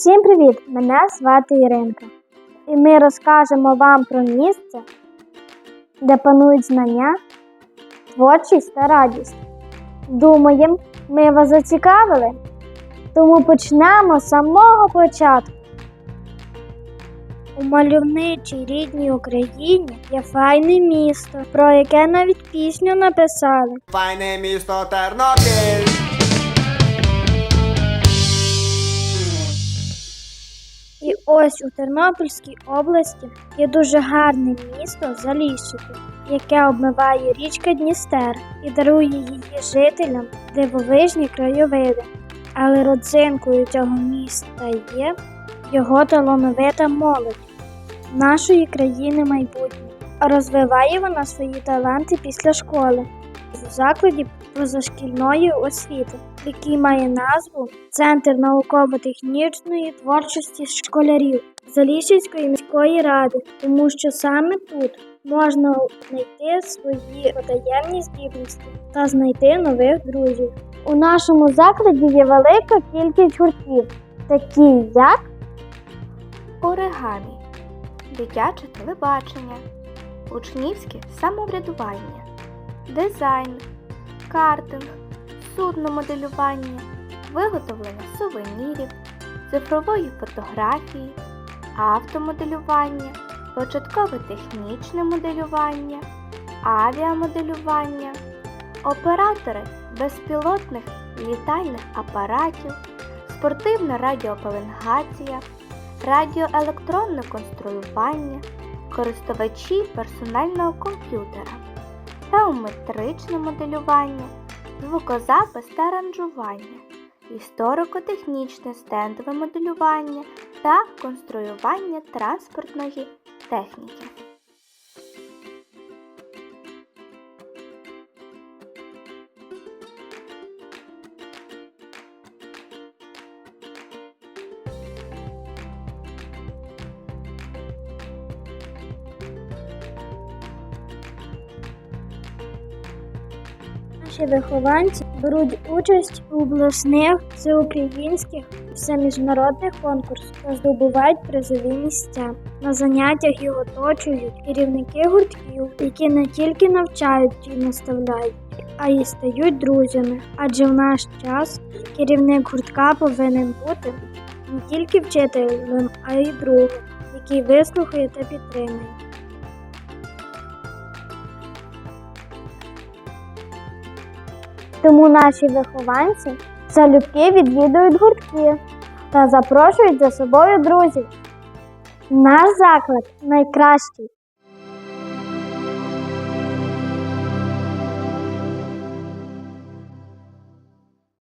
Всім привіт! Мене звати Іринка. І ми розкажемо вам про місце, де панують знання, творчість та радість. Думаємо, ми вас зацікавили? Тому почнемо з самого початку. У мальовничій рідній Україні є файне місто, про яке навіть пісню написали. Файне місто Тернопіль. Ось у Тернопільській області є дуже гарне місто Заліщики, яке обмиває річка Дністер і дарує її жителям дивовижні краєвиди. Але родзинкою цього міста є його талановита молодь нашої країни майбутнє. Розвиває вона свої таланти після школи в закладі позашкільної освіти, який має назву Центр науково-технічної творчості школярів Заліщицької міської ради, тому що саме тут можна знайти свої потаємні здібності та знайти нових друзів. У нашому закладі є велика кількість гуртків, такі як Оригамі, дитяче телебачення, учнівське самоврядування, дизайн, картинг, судномоделювання, виготовлення сувенірів, цифрової фотографії, автомоделювання, початкове технічне моделювання, авіамоделювання, оператори безпілотних літальних апаратів, спортивна радіопеленгація радіоелектронне конструювання, користувачі персонального комп'ютера, геометричне моделювання, звукозапис та аранжування, історико-технічне стендове моделювання та конструювання транспортної техніки. Наші вихованці беруть участь у обласних, всеукраїнських, всеміжнародних конкурсах та здобувають призові місця. На заняттях їх оточують керівники гуртків, які не тільки навчають і наставляють, а й стають друзями. Адже в наш час керівник гуртка повинен бути не тільки вчителем, а й другом, який вислухає та підтримує. Тому наші вихованці залюбки відвідують гуртки та запрошують за собою друзів. Наш заклад найкращий